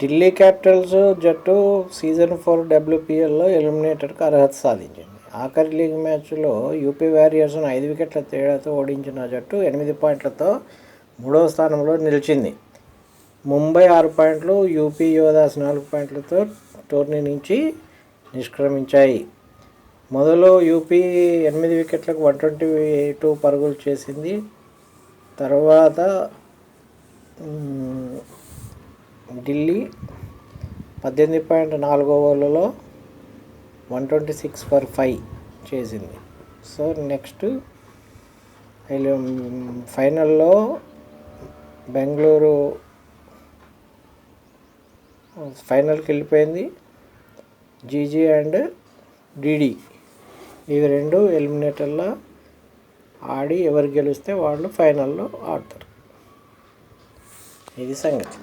Delhi Capitals జట్టు season four డబ్ల్యూపీఎల్లో ఎలిమినేటర్కి అర్హత సాధించింది. ఆఖరి లీగ్ మ్యాచ్లో యూపీ వారియర్స్ను ఐదు వికెట్ల తేడాతో ఓడించిన జట్టు ఎనిమిది పాయింట్లతో మూడవ స్థానంలో నిలిచింది. ముంబై ఆరు పాయింట్లు యూపీ యువదాస్ నాలుగు పాయింట్లతో టోర్నీ నుంచి నిష్క్రమించాయి. మొదలు యూపీ ఎనిమిది వికెట్లకు వన్ ట్వంటీ టూ పరుగులు చేసింది. తర్వాత ఢిల్లీ పద్దెనిమిది పాయింట్ నాలుగు ఓవర్లలో one twenty six for five చేసింది. సో నెక్స్ట్ ఫైనల్లో బెంగళూరు ఫైనల్కి వెళ్ళిపోయింది. జీజీ అండ్ డీడీ ఇవి రెండు ఎలిమినేటర్లో ఆడి ఎవరు గెలిస్తే వాళ్ళు ఫైనల్లో ఆడతారు. ఇది సంగతి.